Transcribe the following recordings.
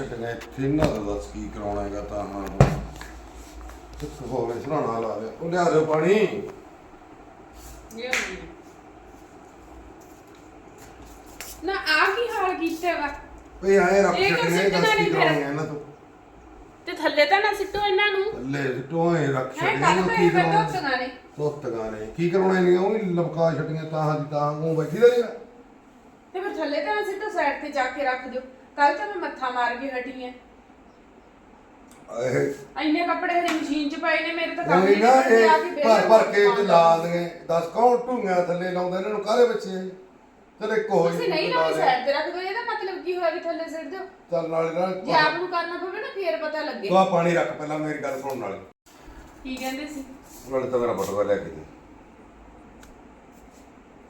ਛੱਡਣਾ ਇੱਥੇ ਨਾ ਦੱਸ ਕੀ ਕਰਾਉਣਾ ਹੈਗਾ ਤਾਂ ਹਾਂ ਇੱਕ ਹੋਵੇ ਸੁਣਾਣਾ ਲਾ ਲਿਆ। ਉਹ ਲਿਆ ਦਿਓ ਪਾਣੀ। ਨਾ ਆ ਕੀ ਹਾਲ ਕੀਤਾ ਵਾ? ਓਏ ਆਏ ਰੱਖ ਇਹ ਕਿਉਂ ਦੱਸ ਸਿੱਟਣਾ ਕੀ ਨੀ? ਕਰਾਉਣਾ ਇਹਨਾਂ ਤੋਂ। ਤੇ ਥੱਲੇ ਤਾਂ ਨਾ ਸਿੱਟੋ ਇਹਨਾਂ ਨੂੰ। ਲੈ ਟੋਏ ਰੱਖ ਹੈ ਕੱਲ ਨੂੰ ਪਏ ਕੀ ਕਰਾਉਣਾ? ਨੇ। ਤੋਤਗਾ ਨੇ। ਕੀ ਕਰਾਉਣਾ ਇਹਨੀਆਂ ਉਹ ਵੀ ਲਮਕਾ ਛੱਡੀਆਂ ਤਾਂ ਦੀ ਤਾਂ ਉਹ ਬੈਠੀ ਰਹੀ ਤੇ ਫਿਰ ਥੱਲੇ ਤਾਂ ਨਾ ਸਿੱਟੋ ਸਾਈਡ ਤੇ ਜਾ ਕੇ ਰੱਖ ਦਿਓ। ਕੱਲ ਤਾਂ ਮੈਂ ਮੱਥਾ ਮਾਰ ਕੇ ਹਟੀ ਐ ਇਹ ਇੰਨੇ ਕੱਪੜੇ ਹਰੇ ਮਸ਼ੀਨ 'ਚ ਪਏ ਨੇ ਮੇਰੇ ਤਾਂ ਕੰਮ ਕੋਈ ਨਹੀਂ ਨਾ ਕਰਦੇ, ਆ ਇਹ ਭਰ ਭਰ ਕੇ ਤੇ ਲਾ ਦੇਗੇ ਦੱਸ ਕੌਣ ਢੂੰਗਾ ਥੱਲੇ ਲਾਉਂਦਾ? ਇਹਨਾਂ ਨੂੰ ਕਾਹਦੇ ਵਿੱਚ ਇਹ? ਚੱਲ ਇੱਕ ਹੋ ਤੁਸੀਂ ਨਹੀਂ ਲਾਉਣੀ ਸਾਈਡ ਤੇ ਰੱਖ ਦਿਓ ਇਹਦਾ ਮਤਲਬ ਕੀ ਹੋਇਆ ਵੀ ਥੱਲੇ ਸਿੱਟ ਦਿਓ? ਚੱਲ ਨਾਲੇ ਨਾਲ ਜੇ ਆਪ ਨੂੰ ਕਰਨਾ ਪਵੇ ਨਾ ਫੇਰ ਪਤਾ ਲੱਗੇ। ਤੂੰ ਆ ਪਾਣੀ ਰੱਖ ਪਹਿਲਾਂ ਮੇਰੀ ਗੱਲ ਸੁਣ ਨਾਲੇ। ਕੀ ਕਹਿੰਦੇ ਸੀ? ਨਾਲੇ ਤਾਂ ਮੇਰਾ ਬਟਵਾ ਲੈ ਕੇ ਦੇ।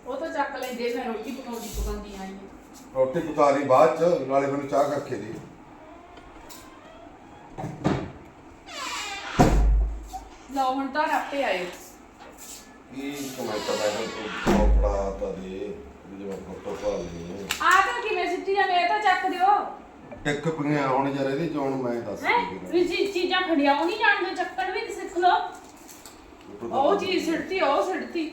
ਉਹ ਤਾਂ ਚੱਕ ਲੈਂਦੇ ਮੈਂ ਰੋਟੀ ਪਕਾਉਂਦੀ ਪਕਾਉਂਦੀ ਆਈ ਹਾਂ ਰੋਟੀ ਲਈ ਬਾਅਦ ਚ ਨਾਲੇ ਮੈਨੂੰ ਚਾਹ ਕਰਕੇ ਦੇ। ਲਓ ਹੁਣ ਤਾਂ ਆਪੇ ਆਏ ਕੀ ਕਮਾਈ ਤਾਂ ਮੈਂ ਤੂੰ ਫੜਾ ਤਾ ਦੇ ਜਿਵੇਂ ਫੋਟੋ ਪਾ ਲਈ ਆ ਤਾਂ ਕਿਵੇਂ ਸਿੱਟੀ ਜਾਂਦੇ ਇਹ ਤਾਂ ਚੱਕ ਦਿਓ। ਟਿੱਕ ਪਈਆਂ ਹੁਣ ਯਾਰ ਇਹਦੇ ਚੋਂ ਮੈਂ ਦੱਸ ਹੈ। ਵੀ ਜੀ ਚੀਜ਼ਾਂ ਖੜਿਆਉ ਨਹੀਂ ਜਾਣਦੇ ਚੱਕਰ ਵੀ ਸਿੱਖ ਲਓ। ਉਹ ਚੀਜ਼ ਸਿੱਟਤੀ ਉਹ ਸਿੱਟਤੀ।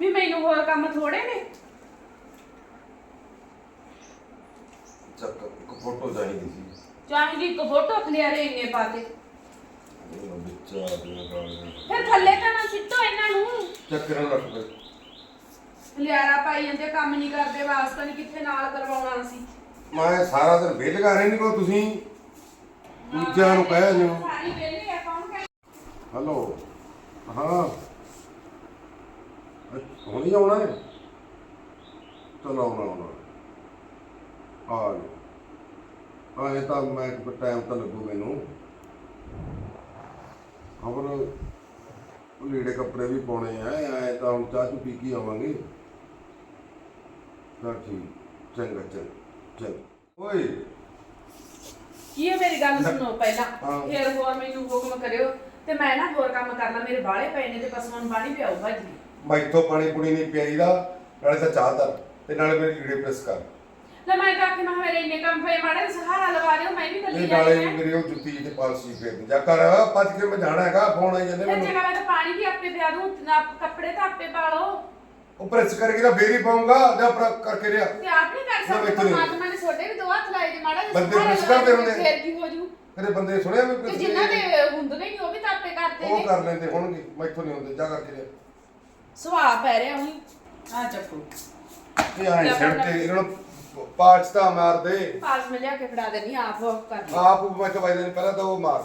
ਵੀ ਮੈਨੂੰ ਹੋਰ ਕੰਮ ਥੋੜੇ ਨੇ। ਚੱਕ ਇੱਕ ਫੋਟੋ ਚਾਹੀਦੀ ਸੀ। ਚਾਹੀਦੀ ਇੱਕ ਫੋਟੋ ਖਲਿਆਰੇ ਇੰਨੇ ਪਾਤੇ ਉਹ ਵਿੱਚ ਆ ਗਿਆ ਗਾਲੀਆਂ। ਫਿਰ ਥੱਲੇ ਤਾਂ ਨਾ ਸਿੱਟੋ ਇਹਨਾਂ ਨੂੰ। ਚੱਕਰ ਨੂੰ ਰੱਖ ਦੇ। ਖਲਿਆਰਾ ਪਾਈ ਜਾਂਦੇ ਕੰਮ ਨਹੀਂ ਕਰਦੇ ਵਾਸਤਾ ਨਹੀਂ ਕਿੱਥੇ ਨਾਲ ਕਰਵਾਉਣਾ ਸੀ ਮੈਂ ਸਾਰਾ ਦਿਨ ਵਿਹਲ ਕਰ ਰਹੀ ਨਹੀਂ ਕੋ ਤੁਸੀਂ? ਦੂਜਿਆਂ ਨੂੰ ਕਹਿ ਦਿਓ। ਸਾਰੀ ਵੇਲੇ ਆ ਕੌਣ ਕਹੇ ਹੈਲੋ ਹਾਂ। ਅੱਛਾ, ਹੁਣ ਹੀ ਆਉਣਾ ਹੈ? ਚਲੋ ਆਉਣਾ ਆਉਣਾ। ਆ ਇਹ ਤਾਂ ਮੈਂ ਟਾਈਮ ਤਾਂ ਲੱਗੂ ਮੈਨੂੰ। ਖਬਰ ਉਹ ਲੀੜੇ ਕੱਪੜੇ ਵੀ ਪਾਉਣੇ ਆ ਐ ਤਾਂ ਹੁਣ ਚਾਹ ਚੂ ਪੀ ਕੇ ਆਵਾਂਗੇ। ਤਾਂ ਠੀਕ ਚੰਗਾ ਚੰਗਾ ਚੰਗਾ ਓਏ। ਕੀ ਹੈ ਮੇਰੀ ਗੱਲ ਸੁਣੋ ਪਹਿਲਾਂ। ਹਾਂ। ਫਿਰ ਹੋਰ ਮੈਨੂੰ ਹੁਕਮ ਕਰਿਓ ਤੇ ਮੈਂ ਨਾ ਹੋਰ ਕੰਮ ਕਰਨਾ ਮੇਰੇ ਬਾਲੇ ਪਏ ਨੇ ਤੇ ਪਸ਼ੂਆਂ ਨੂੰ ਪਾਣੀ ਪਿਆਉ ਭਾਜੀ। ਮੈਥੋਂ ਪਾਣੀ ਪੁਣੀ ਨਹੀਂ ਪਿਆਈ ਦਾ ਨਾਲੇ ਤਾਂ ਚਾਹ ਦਰ ਤੇ ਨਾਲੇ ਮੇਰੇ ਲੀੜੇ ਪ੍ਰੈਸ ਕਰ। ਲੈ ਮੈਂ ਤਾਂ ਆਖੀ ਮੈਂ ਕਿਹਾ ਮੇਰੇ ਇੰਨੇ ਕੰਮ ਪਏ ਮਾੜੇ ਜਿਹੇ ਸਹਾਰਾ ਲਵਾ ਦਿਓ ਮੈਂ ਵੀ ਕੱਲੀ ਇਹ ਜਾਣੀ ਨਾਲੇ ਹੈ। ਮੇਰੀ ਉਹ ਜੁੱਤੀ ਤੇ ਪਾਲਸੀ ਫੇਰ ਜਾ ਕਰ ਭੱਜ ਕੇ ਮੈਂ ਜਾਣਾ ਹੈਗਾ ਫੋਨ ਆਈ ਜਾਂਦੇ ਮੈਨੂੰ। ਜਗ੍ਹਾ ਮੈਂ ਤਾਂ ਪਾਣੀ ਵੀ ਆਪੇ ਪਿਆ ਦੂੰ ਨਾ ਕੱਪੜੇ ਤਾਂ ਆਪੇ ਪਾ ਲਓ। ਉਹ ਪ੍ਰੈਸ ਕਰਕੇ ਤਾਂ ਫੇਰ ਹੀ ਪਾਉਂਗਾ ਜਾਂ ਪਰ ਕਰਕੇ ਰਿਆ ਤੇ ਆਪ ਨਹੀਂ ਕਰ ਨਾ, ਸਕਦੇ ਇੱਥੇ ਨਹੀਂ। ਪਰਮਾਤਮਾ ਨੇ ਛੋਟੇ ਵੀ ਦੋ ਹੱਥ ਲਾਏ ਜੇ ਮਾੜਾ ਜਿਹਾ ਬੰਦੇ ਸਹਾਰਾ ਲਵਾ ਦਿਓ, ਹੁੰਦੇ। ਫਿਰ ਕੀ ਹੋ ਜੂ। ਤੇਰੇ ਬੰਦੇ ਸੁਣਿਆ ਵੀ ਤੇ press ਜਿਨ੍ਹਾਂ? ਦੇ ਹੁੰਦੇ ਨਹੀਂ ਉਹ ਵੀ ਤਾਂ ਆਪੇ ਕਰਦੇ ਉਹ ਨੇ। ਕਰ ਲੈਂਦੇ ਹੋਣਗੇ ਮੈਥੋਂ ਨਹੀਂ ਹੁੰਦੇ ਜਾ ਕਰਕੇ ਰਿਆ ਸੁਭਾਅ ਪੈ ਰਿਹਾ ਉਹੀ। ਆ ਚੱਕੋ। ਇਹ ਆਏ ਸਿਰ ਤੇ ਇਹਨਾਂ ਨੂੰ ਪਾਚਤਾ ਮਾਰ ਦੇ। ਪਾਸ ਮੈਂ ਲਿਆ ਕੇ ਫੜਾ ਦੇਣੀ ਆਪ ਕਰ। ਲਓ। ਆਪ ਮੈਂ ਕਵਾਈ ਦੇਣੀ ਪਹਿਲਾਂ ਤਾਂ ਉਹ ਮਾਰ।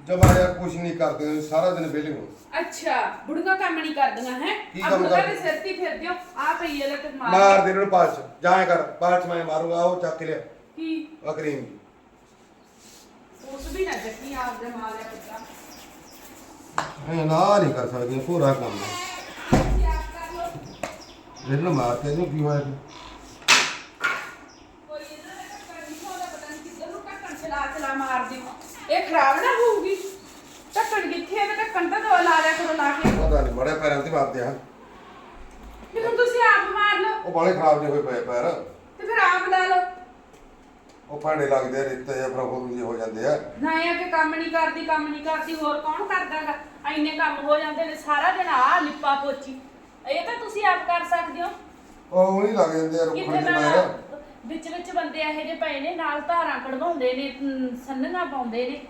ਜਮਾ ਯਾਰ ਕੁਝ ਨਹੀਂ ਕਰਦੇ ਸਾਰਾ ਦਿਨ ਵਿਹਲੇ ਹੋ। ਅੱਛਾ ਬੁੜੀਆਂ ਕੰਮ ਨਹੀਂ ਕਰਦੀਆਂ ਹੈ? ਕੀ ਕੰਮ ਬੁੜੀਆਂ ਦੇ ਕਰਦੀਆਂ? ਸਿਰ ਤੇ ਹੀ ਫਿਰਦੇ ਹੋ ਆ ਪਈ ਇਹਦੇ ਤੇ ਮਾਰ ਮਾਰ ਦੇ। ਇਹਨਾਂ ਨੂੰ ਪਾਚ ਜਾਏ ਕਰ ਪਾਚ ਮੈਂ ਮਾਰੂੰਗਾ ਉਹ ਚੱਕ ਕੇ ਲਿਆ। ਕੀ? ਆ ਕਰੀਮ ਉਸ ਵੀ ਨਾ ਚੱਕੀ ਆਪ ਦੇ ਮਾਰ ਲਿਆ ਪੁੱਤਰਾ ਐ ਨਾ ਨਹੀਂ ਕਰ ਸਕਦੀਆਂ ਪੂਰਾ ਕੰਮ ਹੈ। ਇਹਨਾਂ ਨੂੰ ਮਾਰ ਕੇ ਇਹਨੂੰ ਕੀ ਹੋਇਆ ਜੀ? ਕੋਈ ਇਹਨਾਂ ਦਾ ਟੱਕਰ ਨਹੀਂ ਹੋਦਾ ਪਤਾ ਨਹੀਂ ਕਿੱਧਰ ਨੂੰ ਟੱਕਣ ਚਲਾ ਚਲਾ ਮਾਰਦੀ। ਇਹ ਖਰਾਬ ਨਾ ਹੋਊਗੀ। ਟੱਕਣ ਕਿੱਥੇ ਹੈ ਤੇ ਟੱਕਣ ਤਾਂ ਦੋ ਲਾ ਲਿਆ ਕਰੋ ਲਾ ਕੇ। ਪਤਾ ਨਹੀਂ ਬੜੇ ਪੈਰਾਂ ਤੇ ਮਾਰਦੇ ਆ। ਵੀ ਹੁਣ ਤੁਸੀਂ ਆਪ ਮਾਰ ਲਓ। ਉਹ ਬਾਲੇ ਖਰਾਬ ਜਿਹੇ ਹੋਏ ਪਏ ਪੈਰ। ਤੇ ਫਿਰ ਆਪ ਲਾ ਲਓ। ਉਹ ਭਾਂਡੇ ਲੱਗਦੇ ਆ ਰੇਤੇ ਜਾਂ ਪ੍ਰਭੂ ਜੀ ਹੋ ਜਾਂਦੇ ਆ। ਨਾ ਇਹ ਕਿ ਕੰਮ ਨਹੀਂ ਕਰਦੀ ਕੰਮ ਨਹੀਂ ਕਰਦੀ ਹੋਰ ਕੌਣ ਕਰਦਾਗਾ? ਐਨੇ ਕੰਮ ਹੋ ਜਾਂਦੇ ਨੇ ਸਾਰਾ ਦਿਨ ਆ ਲਿਪਾ ਪੋਚੀ। ਇਹ ਤਾਂ ਤੁਸੀਂ ਆਪ ਕਰ ਸਕਦੇ ਹੋ। ਉਹ ਨਹੀਂ ਲੱਗ ਜਾਂਦੇ ਆ ਕਿਤੇ ਰੁੱਖਣ ਦੇ ਨਾ ਵਿੱਚ ਵਿੱਚ ਬੰਦੇ ਇਹੋ ਜਿਹੇ ਪਏ ਨੇ ਨਾਲ ਧਾਰਾਂ ਕਢਵਾਉਂਦੇ ਨੇ ਅਮ, ਸੰਨਣਾ ਪਾਉਂਦੇ ਨੇ।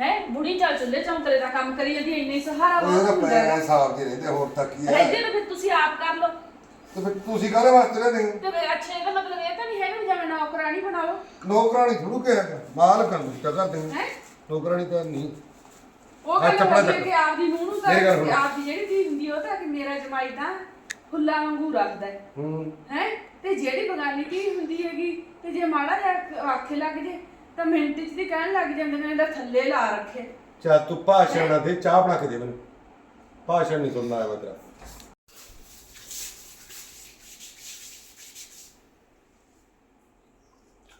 ਹੈ ਬੁੜੀ ਚੱਲ ਚੁੱਲੇ ਚੌਂਕਰੇ ਦਾ ਕੰਮ ਕਰੀ ਜਾਂਦੀ ਇੰਨੇ ਸਹਾਰਾ ਉਹ ਇਹਦਾ ਬਹੁਤ ਹੁੰਦਾ ਪੈਰ ਹੈ ਹਿਸਾਬ ਦੇ ਰਹਿੰਦੇ ਹੋਰ ਤੱਕ ਹੀ। ਆ ਰਹਿੰਦੇ ਤਾਂ ਫਿਰ ਤੁਸੀਂ ਆਪ ਕਰ ਲਓ। ਤੇ ਫਿਰ ਤੁਸੀਂ ਕਾਹਦੇ ਵਾਸਤੇ ਰਹਿੰਦੇ ਹੋ? ਤੇ ਫਿਰ ਅੱਛਾ ਇਹਦਾ ਮਤਲਬ ਇਹ ਤਾਂ ਨਹੀਂ ਹੈਗਾ ਵੀ ਜਿਵੇਂ ਨੌਕਰਾਨੀ ਬਣਾ ਲਓ। ਨੌਕਰਾਣੀ ਥੋੜੂ ਕਿਹਾ ਹੈਗਾ ਮਾਲ ਕਰਨ ਦਾ ਹੋ ਹੈ? ਨੌਕਰਾਣੀ ਤਾਂ ਨਹੀਂ। ਉਹ ਹਾਂ, ਕਹਿੰਦਾ ਚੱਪਲਾਂ ਹੁੰਦੀ ਹੈ ਚੱਕ। ਕਿ ਆਪਦੀ ਨੂੰਹ ਨੂੰ ਤਾਂ ਮੇਰੀ। ਆਪਦੀ ਜਿਹੜੀ ਧੀ ਹੁੰਦੀ ਆ, ਉਹ ਤਾਂ ਕਿ ਮੇਰਾ ਜਮਾਈ ਤਾਂ ਫੁੱਲਾਂ ਵਾਂਗੂ ਰੱਖਦਾ ਹੈ। ਹੂੰ। ਹੈ? ਤੇ ਜਿਹੜੀ ਬਗਾਨੀ ਧੀ ਹੁੰਦੀ ਹੈਗੀ ਤੇ ਜੇ ਮਾੜਾ ਜਿਹਾ ਆਖੇ ਲੱਗ ਜੇ ਤਾਂ ਮਿੰਟ ਚ ਦੀ ਕਹਿਣ ਲੱਗ ਜਾਂਦੇ ਨੇ ਇਹਦਾ ਥੱਲੇ ਲਾ ਰੱਖੇ। ਚੱਲ ਤੂੰ ਭਾਸ਼ਣ ਨਾ ਦੇ ਚਾਹ ਬਣਾ ਕੇ ਦੇ ਮੈਨੂੰ। ਭਾਸ਼ਣ ਨਹੀਂ ਸੁਣਨਾ ਆਇਆ ਤੇਰਾ।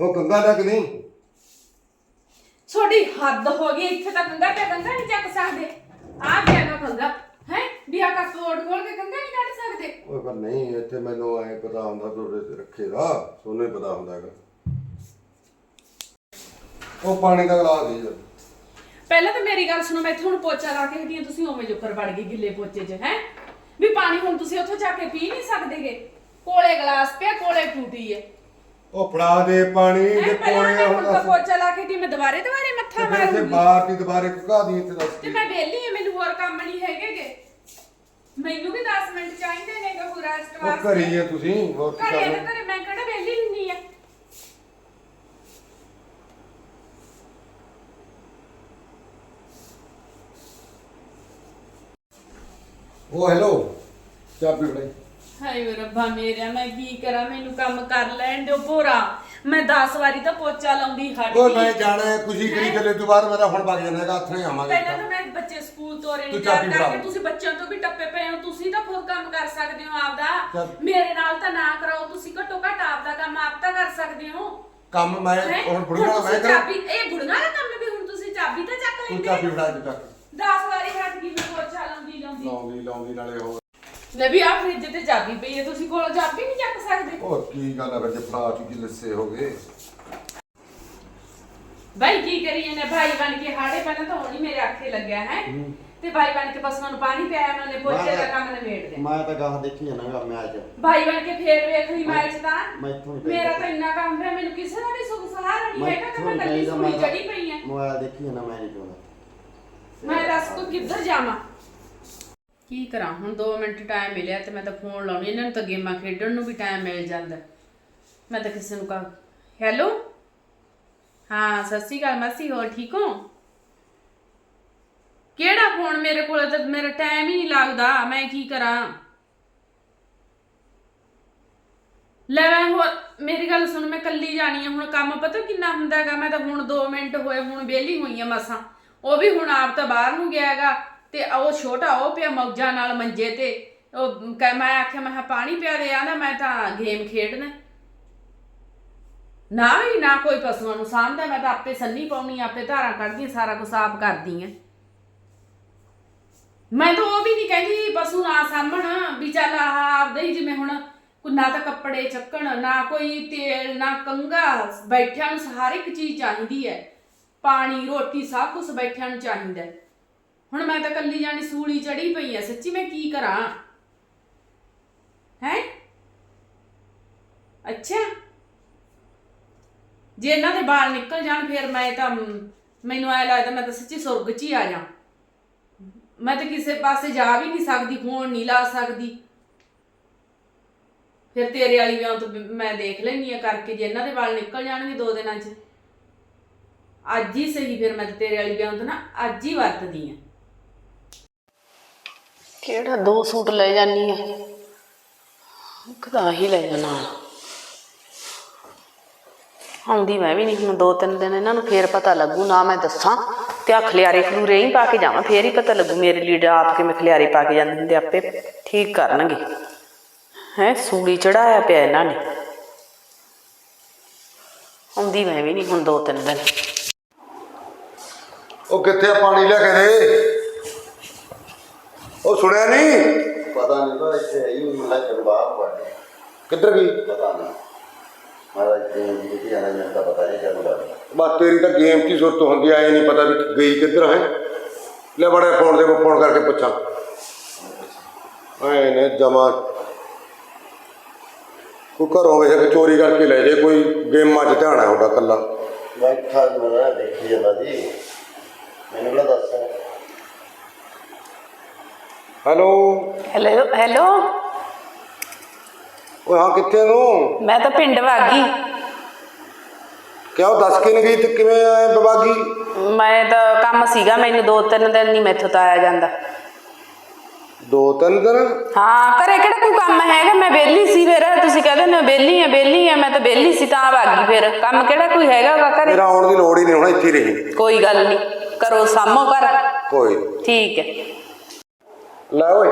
ਉਹ ਕੰਗਾ ਦਾ ਕਿ ਨਹੀਂ? ਛੋਡੀ ਹੱਦ ਹੋ ਗਈ ਇੱਥੇ ਤਾਂ ਕੰਗਾ ਤੇ ਕੰਗਾ ਨਹੀਂ ਚੱਕ ਸਕਦੇ। ਆ ਗਿਆ ਨਾ ਕੰਗਾ ਹੈ? ਵੀ ਆ ਕੱਪੋੜ ਖੋਲ ਕੇ ਗੰਗਾ ਨਹੀਂ ਕੱਢ ਸਕਦੇ। ਓਏ ਪਰ ਨਹੀਂ ਇੱਥੇ ਮੈਨੂੰ ਐ ਪਤਾ ਹੁੰਦਾ ਤੁਹਾਡੇ ਰੱਖੇ ਦਾ ਸੋਨੂੰ ਪਤਾ ਹੁੰਦਾ ਹੈਗਾ। ਉਹ ਪਾਣੀ ਦਾ ਗਲਾਸ ਦੇ ਯਾਰ ਪਹਿਲਾਂ ਤਾਂ ਮੇਰੀ ਗੱਲ ਸੁਣੋ ਮੈਂ ਇੱਥੇ ਹੁਣ ਪੋਚਾ ਲਾ ਕੇ ਹਟੀ ਹਾਂ, ਤੁਸੀਂ ਉਵੇਂ ਜੁੱਕਰ ਵੜ ਗਏ ਗਿੱਲੇ ਪੋਚੇ 'ਚ ਹੈ? ਵੀ ਪਾਣੀ ਹੁਣ ਤੁਸੀਂ ਉੱਥੋਂ ਜਾ ਕੇ ਪੀ ਨਹੀਂ ਸਕਦੇਗੇ। ਕੋਲੇ ਗਲਾਸ ਪਿਆ ਕੋਲੇ ਟੂਟੀ ਹੈ। ਉਹ ਫੜਾ ਦੇ ਪਾਣੀ ਪਹਿਲਾਂ ਕੋਲੇ ਮੈਂ ਹੁਣ ਹੁਣ ਤਾਂ ਪੋਚਾ ਲਾ ਕੇ ਹਟੀ ਮੈਂ ਦੁਬਾਰੇ ਦੁਬਾਰੇ ਮੱਥਾ ਤੇ ਇੱਥੇ ਮਾਰੂੰਗੀ ਬਾਹਰ ਦੀ ਦੁਬਾਰੇ ਕੁਕਾ ਦੀ ਇੱਥੇ ਦੱਸ ਤੇ ਮੈਂ ਵਿਹਲੀ ਹਾਂ ਮੈਨੂੰ ਹੋਰ ਕੰਮ ਨਹੀਂ ਹੈਗੇਗੇ ਮੈਨੂੰ ਵੀ 10 ਮਿੰਟ ਚਾਹੀਦੇ ਨੇ ਗਾ ਪੂਰਾ ਰੈਸਟ ਉਹ ਵਾਸਤੇ। ਘਰੀ ਹੈ ਤੁਸੀਂ ਹੋਰ ਕੀ ਘਰੇ ਕਰਨਾ ਨਾ ਘਰੇ ਮੈਂ ਕਿਹੜਾ ਵਿਹਲੀ ਹੁੰਨੀ ਆ? ਉਹ ਹੈਲੋ ਚਾਬੀ ਫੜਾਈ। ਹਾਏ ਰੱਬਾ ਮੇਰਿਆ ਮੈਂ ਕੀ ਕਰਾਂ? ਮੈਨੂੰ ਕੰਮ ਕਰ ਲੈਣ ਦਿਓ ਭੋਰਾ। ਮੈਂ 10 ਵਾਰੀ ਤਾਂ ਪੋਚਾ ਲਾਉਂਦੀ ਹਟ ਉਹ ਗਈ। ਮੈਂ ਜਾਣਾ ਹੈ ਖੁਸ਼ੀ ਕਰੀ ਚੱਲੇ ਤੂੰ ਬਾਹਰ ਮੈਂ ਤਾਂ ਹੁਣ ਵਗ ਜਾਣਾ ਹੈਗਾ ਹੱਥ ਨਹੀਂ ਆਵਾਂਗੇ ਪਹਿਲਾਂ ਤਾਂ ਮੈਂ ਬੱਚੇ ਸਕੂਲ ਤੋਰੇ ਤੂੰ ਨਹੀਂ ਤਿਆਰ ਚਾਬੀ ਕਰਕੇ ਫੜਾ। ਤੁਸੀਂ ਬੱਚਿਆਂ ਤੋਂ ਵੀ ਟੱਪੇ ਪਏ ਹੋ ਤੁਸੀਂ ਤਾਂ ਖੁਦ ਕੰਮ ਕਰ ਸਕਦੇ ਹੋ ਆਪਦਾ। ਚੱਲ। ਮੇਰੇ ਨਾਲ ਤਾਂ ਨਾ ਕਰਾਓ ਤੁਸੀਂ ਘੱਟੋ ਘੱਟ ਆਪਦਾ ਕੰਮ ਆਪ ਤਾਂ ਕਰ ਸਕਦੇ ਹੋ। ਕੰਮ ਮੈਂ ਹੈਂ? ਹੁਣ ਬੁੜੀਆਂ ਤੁਸੀਂ ਮੈਂ ਕਰਾਂ। ਚਾਬੀ ਇਹ ਬੁੜੀਆਂ ਦਾ ਕੰਮ ਵੀ ਹੁਣ ਤੁਸੀਂ ਚਾਬੀ ਤਾਂ ਚੱਕ ਤੂੰ ਲੈਂਦੇ। ਚਾਬੀ ਫੜਾ ਦੇ ਚੱਕ 10 ਵਾਰੀ ਹਟ ਗਈ ਮੈਂ ਪੋਚਾ ਲਾਉਂਦੀ ਲਾਉਂਦੀ। ਲਾਉਂਦੀ ਲਾਉਂਦੀ ਨਾਲੇ ਹੋਰ। ਲੈ ਵੀ ਆ ਫ੍ਰਿਜ ਤੇ ਚਾਬੀ ਪਈ ਹੈ ਤੁਸੀਂ ਕੋਲ ਚਾਬੀ ਨਹੀਂ ਚੱਕ ਸਕਦੇ? ਹੋਰ ਕੀ ਗੱਲ ਹੈ ਫਿਰ ਜੇ ਫੜਾ ਚੁੱਕੀ ਲੱਸੇ ਹੋ ਗਏ। ਭਾਈ ਕੀ ਕਰੀ ਇਹਨੇ? ਭਾਈ ਬਣ ਕੇ ਹਾੜੇ ਪਹਿਲਾਂ ਤਾਂ ਹੋਣੀ ਮੇਰੇ ਆਖੇ ਲੱਗਿਆ ਹੈ। ਤੇ ਭਾਈ ਬਣ ਕੇ ਪਸ਼ੂਆਂ ਨੂੰ ਪਾਣੀ ਪਿਆਇਆ ਮੈਂ ਉਹਨੇ ਪੋਚੇ ਦਾ ਕੰਮ ਨਿਬੇੜ ਦਿਆ ਮੈਂ ਤਾਂ ਗਾਹ ਦੇਖੀ ਜਾਣਾਗਾ ਮੈਚ। ਭਾਈ ਬਣ ਕੇ ਫੇਰ ਵੇਖ ਲਈ ਮੈਚ ਤਾਂ। ਮੈਂ ਇੱਥੋਂ ਨਹੀਂ ਮੇਰਾ ਤਾਂ ਇੰਨਾ ਕੰਮ ਹੈ ਮੈਨੂੰ ਕਿਸੇ ਦਾ ਵੀ ਸੁਖ ਸਹਾਰਾ ਨਹੀਂ ਮੈਂ ਹੈਗਾ ਕਿ ਮੈਂ ਕੱਲੀ ਜਾਈਦਾ, ਚੜੀ ਪਈ ਆ ਮੋਬਾਈਲ ਦੇਖੀ ਜਾਣਾ ਮੈਂ ਨਹੀਂ ਚਾਹੁੰਦਾ ਮੈਂ ਦੱਸ ਕੋ ਕਿੱਧਰ ਜਾਵਾਂ? ਕੀ ਕਰਾਂ? ਹੁਣ 2 ਮਿੰਟ ਟਾਈਮ ਮਿਲਿਆ ਤੇ ਮੈਂ ਤਾਂ ਫੋਨ ਲਾਉਣੀ ਇਹਨਾਂ ਨੂੰ ਤਾਂ ਗੇਮਾਂ ਖੇਡਣ ਨੂੰ ਵੀ ਟਾਈਮ ਮਿਲ ਜਾਂਦਾ। ਮੈਂ ਤਾਂ ਕਿਸੇ ਨੂੰ ਕਹਾਂ ਹੈਲੋ ਹਾਂ, ਸਤਿ ਸ਼੍ਰੀ ਅਕਾਲ ਮਾਸੀ, ਹੋਰ ਠੀਕ ਹੋ? ਕਿਹੜਾ ਫੋਨ ਮੇਰੇ ਕੋਲ? ਤਾਂ ਮੇਰਾ ਟਾਈਮ ਹੀ ਨਹੀਂ ਲੱਗਦਾ। ਮੈਂ ਕੀ ਕਰਾਂ? ਲੈ ਮੈਂ ਹੋਰ, ਮੇਰੀ ਗੱਲ ਸੁਣ, ਮੈਂ ਕੱਲੀ ਜਾਣੀ ਆ। ਹੁਣ ਕੰਮ ਪਤਾ ਕਿੰਨਾ ਹੁੰਦਾ ਹੈਗਾ? ਮੈਂ ਤਾਂ ਹੁਣ 2 ਮਿੰਟ ਹੋਏ, ਹੁਣ ਵਿਹਲੀ ਹੋਈ ਆ ਮਸਾਂ। ਉਹ ਵੀ ਹੁਣ ਆਪ ਤਾਂ ਬਾਹਰ ਨੂੰ ਗਿਆ ਹੈਗਾ। ਤੇ ਉਹ ਛੋਟਾ, ਉਹ ਪਿਆ ਮੌਜਾਂ ਨਾਲ ਮੰਜੇ ਤੇ। ਉਹ ਕਹਿ- ਮੈਂ ਆਖਿਆ, ਮੈਂ ਕਿਹਾ, ਪਾਣੀ ਪਿਆ ਦੇ ਆ ਨਾ ਮੈਂ ਤਾਂ ਗੇਮ ਖੇਡਣਾ। ਨਾ ਵੀ ਨਾ ਕੋਈ ਪਸ਼ੂਆਂ ਨੂੰ ਸਾਂਭਦਾ, ਮੈਂ ਤਾਂ ਆਪੇ ਸੰਨੀ ਪਾਉਣੀ, ਆਪੇ ਧਾਰਾਂ ਕੱਢਦੀ ਸਾਰਾ ਕੁਝ ਆਪ ਕਰਦੀ ਆ। ਮੈਂ ਤਾਂ ਉਹ ਵੀ ਨਹੀਂ ਕਹਿੰਦੀ ਪਸ਼ੂ ਨਾ ਸਾਂਭਣ, ਵੀ ਚੱਲ ਆਹ ਆਪਦੇ ਹੀ ਜਿਵੇਂ ਹੁਣ ਕੋਈ ਨਾ ਤਾਂ ਕੱਪੜੇ ਚੱਕਣ, ਨਾ ਕੋਈ ਤੇਲ, ਨਾ ਕੰਗਾ ਬੈਠਿਆਂ ਨੂੰ ਹਰ ਇੱਕ ਚੀਜ਼ ਚਾਹੀਦੀ ਹੈ। ਪਾਣੀ, ਰੋਟੀ, ਸਭ ਕੁਝ ਬੈਠਿਆਂ ਨੂੰ ਚਾਹੀਦਾ ਹੈ। ਹੁਣ ਮੈਂ ਤਾਂ ਕੱਲੀ ਜਾਣੀ ਸੂਲੀ ਚੜੀ ਪਈ ਆ, ਸੱਚੀ ਮੈਂ ਕੀ ਕਰਾਂ? ਹੈ? ਅੱਛਾ। ਜੇ ਇਹਨਾਂ ਦੇ ਬਾਲ ਨਿਕਲ ਜਾਣ, ਫਿਰ ਮੈਂ ਤਾਂ ਮੈਨੂੰ ਐ ਲੱਗਦਾ ਮੈਂ ਤਾਂ ਸੱਚੀ ਸੁਰਗ 'ਚ ਹੀ ਆ ਜਾ ਮੈਂ ਤਾਂ ਕਿਸੇ ਪਾਸੇ ਜਾ ਵੀ ਨਹੀਂ ਸਕਦੀ, ਫੋਨ ਨਹੀਂ ਲਾ ਸਕਦੀ। ਫਿਰ ਤੇਰੇ ਵਾਲੀ ਵਿਆਹ ਤੋਂ ਮੈਂ ਦੇਖ ਲੈਣੀ ਆ ਕਰਕੇ, ਜੇ ਇਹਨਾਂ ਦੇ ਵਾਲ ਨਿਕਲ ਜਾਣਗੇ ਦੋ ਦਿਨਾਂ 'ਚ। ਅੱਜ ਹੀ ਸਹੀ, ਫਿਰ ਮੈਂ ਤਾਂ ਤੇਰੇ ਵਾਲੀ ਵਿਆਹ ਤੋਂ ਨਾ ਅੱਜ ਹੀ ਵਰਤਦੀ ਆ। ਕਿਹੜਾ ਦੋ ਸੂਟ ਲੈ ਜਾਨੀ ਆ? ਇੱਕ ਤਾਂ ਹੀ ਲੈ ਜਾਣਾ। ਆਉਂਦੀ ਮੈਂ ਵੀ ਨਹੀਂ ਹੁਣ ਦੋ ਤਿੰਨ ਦਿਨ ਇਹਨਾਂ ਨੂੰ ਫੇਰ ਪਤਾ ਲੱਗੂ, ਨਾ ਮੈਂ ਦੱਸਾਂ। ਤੇ ਆ ਖਲਿਆਰੇ ਖਲੂਰੇ ਹੀ ਪਾ ਕੇ ਜਾਵਾਂ, ਫੇਰ ਹੀ ਪਤਾ ਲੱਗੂ ਮੇਰੇ ਲੀਡਰ ਆਪ ਕਿਵੇਂ ਖਲਿਆਰੇ ਪਾ ਕੇ ਜਾਂਦੇ ਹੁੰਦੇ ਆਪੇ, ਠੀਕ ਕਰਨਗੇ। ਹੈ, ਸੂਲੀ ਚੜਾਇਆ ਪਿਆ ਇਹਨਾਂ ਨੇ। ਆਉਂਦੀ ਮੈਂ ਵੀ ਨਹੀਂ ਹੁਣ ਦੋ ਤਿੰਨ ਦਿਨ। ਉਹ ਕਿੱਥੇ ਆ ਪਾਣੀ ਲੈ ਕੇ ਦੇ? ਉਹ ਸੁਣਿਆ ਨਹੀਂ? ਪਤਾ ਨਹੀਂ ਤਾਂ ਇੱਥੇ ਆਈ ਨਹੀਂ ਮਿਲਾ ਜਵਾਬ ਪੜਦੇ ਕਿੱਧਰ ਗਈ? ਪਤਾ ਨਹੀਂ। ਮਾਰਾ ਇੱਥੇ ਦੇਖੀ ਜਾਣਾ ਮੈਨੂੰ ਤਾਂ ਪਤਾ ਨਹੀਂ ਚੱਲਦਾ ਬਸ ਤੇਰੀ ਤਾਂ ਗੇਮ ਕੀ ਸੁਰਤ ਹੁੰਦੀ ਆਏ ਨਹੀਂ ਪਤਾ ਵੀ ਗਈ ਕਿੱਧਰ ਹੈ? ਲੈ ਬੜਾ ਫੋਨ ਦੇ ਮੈਂ ਫੋਨ ਕਰਕੇ ਪੁੱਛਾਂ। ਐ ਨੇ ਜਮਾ। ਕੋਈ ਘਰੋਂ ਵੇਖ ਚੋਰੀ ਕਰਕੇ ਲੈ ਜੇ ਕੋਈ ਗੇਮਾਂ 'ਚ ਧਿਆਨ ਹੈ ਤੁਹਾਡਾ ਕੱਲਾ ਬੈਠਾ ਮੇਰਾ ਦੇਖੀ ਜਾਂਦਾ ਜੀ। ਮੈਨੂੰ ਕਿਹੜਾ ਦੱਸ ਹੈਲੋ। Hello hello. ਓਏ ਹਾਂ ਕਿੱਥੇ ਨੂੰ ਮੈਂ ਤਾਂ ਪਿੰਡ ਵਾਗੀ। ਕਿਉਂ ਦੱਸ ਕੇ ਨਹੀਂ ਗਈ ਤੇ ਕਿਵੇਂ ਆਏ ਬਵਾਗੀ? ਮੈਂ ਤਾਂ ਕੰਮ ਸੀਗਾ ਮੈਨੂੰ ਦੋ ਤਿੰਨ ਦਿਨ ਨਹੀਂ ਮੈਥੋਂ ਤਾਂ ਆਇਆ ਜਾਂਦਾ। ਦੋ ਤਿੰਨ ਦਿਨ? ਹਾਂ ਘਰੇ ਕਿਹੜਾ ਕੋਈ ਕੰਮ ਹੈਗਾ? ਮੈਂ ਵਿਹਲੀ ਸੀ ਫਿਰ। ਤੁਸੀਂ ਕਹਿੰਦੇ ਨੇ ਵਿਹਲੀ ਆ ਵਿਹਲੀ ਆ ਮੈਂ ਤਾਂ ਵਿਹਲੀ ਸੀ ਤਾਂ ਵਾਗੀ ਫਿਰ। ਕੰਮ ਕਿਹੜਾ ਕੋਈ ਹੈਗਾ ਵਾ ਘਰੇ? ਮੇਰਾ ਆਉਣ ਦੀ ਲੋੜ ਹੀ ਨਹੀਂ ਹੁਣ ਇੱਥੇ ਹੀ ਰਹੀ। ਕੋਈ ਗੱਲ ਨਹੀਂ ਕਰੋ ਸਾਮੋ ਕਰ ਕੋਈ ਨੀ। ਠੀਕ ਹੈ। ਲੈ ਓਏ।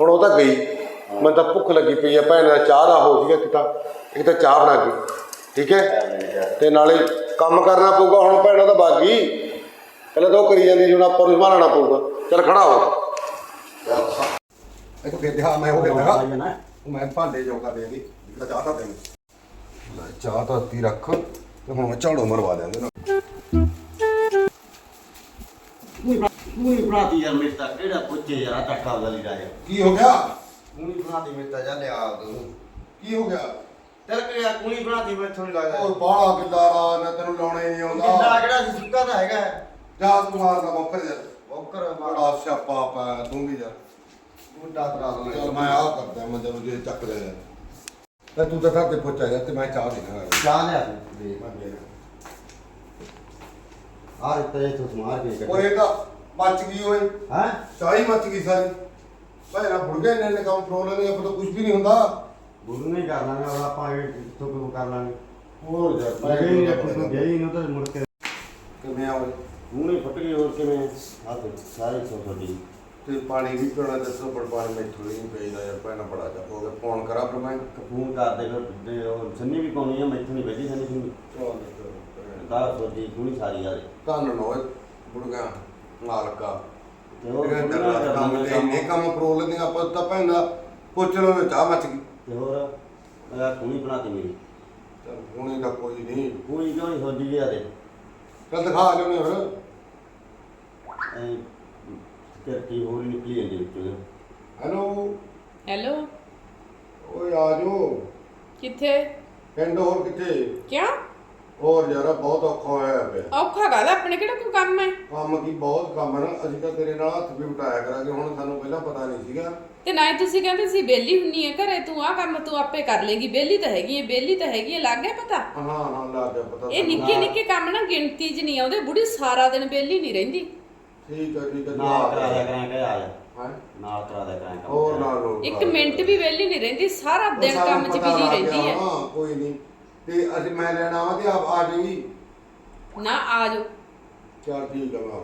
ਹੁਣ ਉਹ ਤਾਂ ਗਈ। ਮੈਨੂੰ ਤਾਂ ਭੁੱਖ ਲੱਗੀ ਪਈ ਆ ਭੈਣ ਦਾ ਚਾਹ ਦਾ ਹੋ ਸੀਗਾ ਕਿਤਾ ਇੱਕ ਤਾਂ ਚਾਹ ਬਣਾ ਕੇ। ਠੀਕ ਹੈ? ਤੇ ਨਾਲੇ ਕੰਮ ਕਰਨਾ ਪਊਗਾ ਹੁਣ ਭੈਣਾਂ ਤਾਂ ਬਾਗੀ। ਪਹਿਲਾਂ ਤਾਂ ਉਹ ਕਰੀ ਜਾਂਦੀ ਸੀ ਹੁਣ ਆਪਾਂ ਨੂੰ ਸੰਭਾਲਣਾ ਪਊਗਾ। ਚੱਲ ਖੜਾ ਹੋ। ਇਹ ਤਾਂ ਫਿਰ ਮੈਂ ਉਹ ਉਹ ਮੈਂ ਭਾਂਡੇ ਜੋਗਾ ਦੇ ਦੀ ਜਿਹੜਾ ਚਾਹ ਤਾਂ ਲੈ ਚਾਹ ਤਾਂ ਤੀ ਰੱਖ। ਤੇ ਹੁਣ ਮੈਂ ਝਾੜੂ ਮਰਵਾ ਦਿਆਂਗੇ। ਨਾ ਮੂੰਹ ਬਣਾਤੀ ਯਾਰ ਮੇਰੇ ਤਾਂ ਕਿਹੜਾ ਪੁੱਛੇ ਯਾਰ ਆਹ ਟੱਕਾ ਉਹਦਾ ਲੀੜਾ ਯਾਰ ਕੀ ਹੋ ਗਿਆ? ਮੂੰਹ ਬਣਾਤੀ ਮੇਰੇ ਤਾਂ ਜਾ ਲਿਆ ਤੂੰ। ਕੀ ਹੋ ਗਿਆ? ਤੇਰੇ ਕਿ ਯਾਰ ਕੂਣੀ ਬਣਾਤੀ ਮੈਂ ਥੋੜੀ ਲੱਗਦਾ ਉਹ ਬਾਹਲਾ ਕਿੱਦਾਰਾ ਨਾ ਤੈਨੂੰ ਲਾਉਣਾ ਹੀ ਨਹੀਂ ਕਿੰਨਾ ਆਉਂਦਾ ਕਿਹੜਾ ਸੁੱਕਾ ਤਾਂ ਹੈਗਾ। ਜਾ ਤੂੰ ਮਾਰਦਾ ਮੁੱਕਰ ਜਾ ਬੋਕਰ ਬੜਾ ਸਿਆਪਾ ਪਾ ਤੂੰ ਵੀ ਯਾਰ ਮੁੰਡਾ ਤਰਾ ਚੱਲ ਮੈਂ ਆਹ ਕਰਦਾ ਮੈਂ ਜਦੋਂ ਜੇ ਚੱਕ ਦੇ ਤੇ ਤੂੰ ਤਾਂ ਘਰ ਤੇ ਪਹੁੰਚਾ ਜਾ ਤੇ ਮੈਂ ਚਾਹ ਦੇਣਾ। ਚਾਹ ਲਿਆ ਤੂੰ ਦੇ। ਮੈਂ ਦੇ ਆ ਤੇ ਤੂੰ ਸਮਾਰ ਕੇ। ਓਏ ਇਹ ਤਾਂ ਮੱਚ ਗਈ ਓਏ। ਹਾਂ? ਚਾਹੀ ਮੱਚ ਗਈ ਸਾਰੀ। ਭਾਈ ਬੁੜਗੇ ਨੇ ਨੇ ਕੰਮ ਪ੍ਰੋ ਲੈਣੇ ਆਪਾਂ ਤਾਂ ਕੁਝ ਵੀ ਨਹੀਂ ਹੁੰਦਾ। ਗੁਰੂ ਨਹੀਂ ਕਰ ਲਾਂਗੇ ਹੁਣ ਆਪਾਂ ਇਹ ਤੋਂ ਕਿਉਂ ਕਰ ਲਾਂਗੇ। ਹੋਰ ਯਾਰ ਮੈਂ ਗਈ ਨਹੀਂ ਗਈ ਨੂੰ ਤਾਂ ਮੁੜ ਕੇ। ਕਿਵੇਂ ਆ ਓਏ? ਮੂੰਹ ਨਹੀਂ ਫੁੱਟ ਗਈ ਹੋਰ ਕਿਵੇਂ? ਆ ਤੇ ਸਾਰੇ ਸੋ ਤੁਹਾਡੀ। ਤੇ ਪਾਣੀ ਵੀ ਪੀਣਾ ਦੱਸੋ ਪਰ ਪਾਣੀ ਮੈਥੋਂ ਨਹੀਂ ਪਈਦਾ ਯਾਰ ਪੈਣਾ ਬੜਾ ਜਾ। ਹੋ ਗਿਆ ਫੋਨ ਕਰਾ ਫਿਰ ਮੈਂ। ਫੋਨ ਕਰਦੇ ਫਿਰ ਤੇ ਉਹ ਸੰਨੀ ਵੀ ਪਾਉਣੀ ਆ ਮੈਥੋਂ ਨਹੀਂ ਬੈਠੀ ਸੰਨੀ ਸੰਨੀ। ਦਾ ਤੁਹਾਡੀ ਗੁਣੀ ਸਾਰੀ ਆ। ਕੰਨ ਨੋ ਬੁੜਗਾ ਮਾਲਕਾ। ਤੇ ਉਹ ਇਹ ਕੰਮ ਤੇ ਇੰਨੇ ਕੰਮ ਪ੍ਰੋ ਲੈਂਦੇ ਆਪਾਂ ਤਾਂ ਭੈਣਾ ਪੁੱਛ ਲੋ ਚਾਹ ਮੱਚ ਗਈ। ਤੇ ਹੋਰ ਆ ਕੁਣੀ ਬਣਾਤੀ ਮੇਰੀ ਚੱਲ ਹੁਣੇ ਦਾ ਕੋਈ ਨਹੀਂ। ਕੁਣੀ ਕਿਉਂ ਨਹੀਂ ਸੋਜੀ ਗਿਆ ਤੇ? ਚੱਲ ਦਿਖਾ ਲਿਓਨੇ ਫਿਰ। ਐ ਕਰਤੀ ਹੋਰ ਹੀ ਨਿਕਲੀ ਜਾਂਦੀ ਵਿੱਚੋਂ। ਹੈਲੋ। ਹੈਲੋ। ਓਏ ਆ ਜਾਓ। ਕਿੱਥੇ? ਪਿੰਡ ਹੋਰ ਕਿੱਥੇ? ਕਿਉਂ? ਹੋਰ ਯਾਰ ਬਹੁਤ ਔਖਾ ਹੋਇਆ ਪਿਆ। ਔਖਾ ਗੱਲ ਆਪਣੇ ਕਿਹੜਾ ਕੋਈ ਕੰਮ ਹੈ? ਕੰਮ ਕੀ ਬਹੁਤ ਕੰਮ ਹੈ ਨਾ। ਅਸੀਂ ਤਾਂ ਤੇਰੇ ਨਾਲ ਹੱਥ ਵੀ ਉਟਾਇਆ ਕਰਾਂਗੇ। ਹੁਣ ਸਾਨੂੰ ਪਹਿਲਾਂ ਪਤਾ ਨਹੀਂ ਸੀਗਾ। ਤੇ ਨਾ ਹੀ ਤੁਸੀਂ ਕਹਿੰਦੇ ਸੀ ਬੇਲੀ ਹੁੰਨੀ ਹੈ ਘਰੇ ਤੂੰ ਆਹ ਕੰਮ ਤੂੰ ਆਪੇ ਕਰ ਲੇਗੀ। ਬੇਲੀ ਤਾਂ ਹੈਗੀ ਹੈ ਬੇਲੀ ਤਾਂ ਹੈਗੀ ਹੈ ਲੱਗ ਗਿਆ ਪਤਾ? ਹਾਂ ਹਾਂ ਲਾ ਗਿਆ ਪਤਾ ਇਹ ਨਿੱਕੇ ਨਿੱਕੇ ਕੰਮ ਨਾ ਗਿਣਤੀ 'ਚ ਨਹੀਂ ਆਉਂਦੇ। ਬੁੜੀ ਸਾਰਾ ਦਿਨ ਬੇਲੀ ਨਹੀਂ ਰਹਿੰਦੀ। ਠੀਕ ਹੈ ਠੀਕ ਹੈ ਨਾਲ ਕਰਾ ਦਿਆ ਕਰਾਂ ਕਿ ਆ ਜਾ। ਹੈਂ? ਨਾਲ ਕਰਾ ਦਿਆ ਕਰਾਂ ਕੰਮ ਹੋਰ ਨਾਲ ਲੋਕ ਇੱਕ ਮਿੰਟ ਵੀ ਵੇਲੀ ਨਹੀਂ ਰਹਿੰਦੀ। ਸਾਰਾ ਦਿਨ ਕੰਮ 'ਚ ਬਿਜ਼ੀ ਰਹਿੰਦੀ ਹੈ। ਹਾਂ ਕੋਈ ਨਹੀਂ। ਤੇ ਅਸੀਂ ਮੈਂ ਲੈਣਾ ਆਵਾਂ ਤੇ ਆਪ ਆ ਜਾਈਂ। ਨਾ ਆ ਜਾਓ। ਚਲ ਠੀਕ ਹੈ ਮੈਂ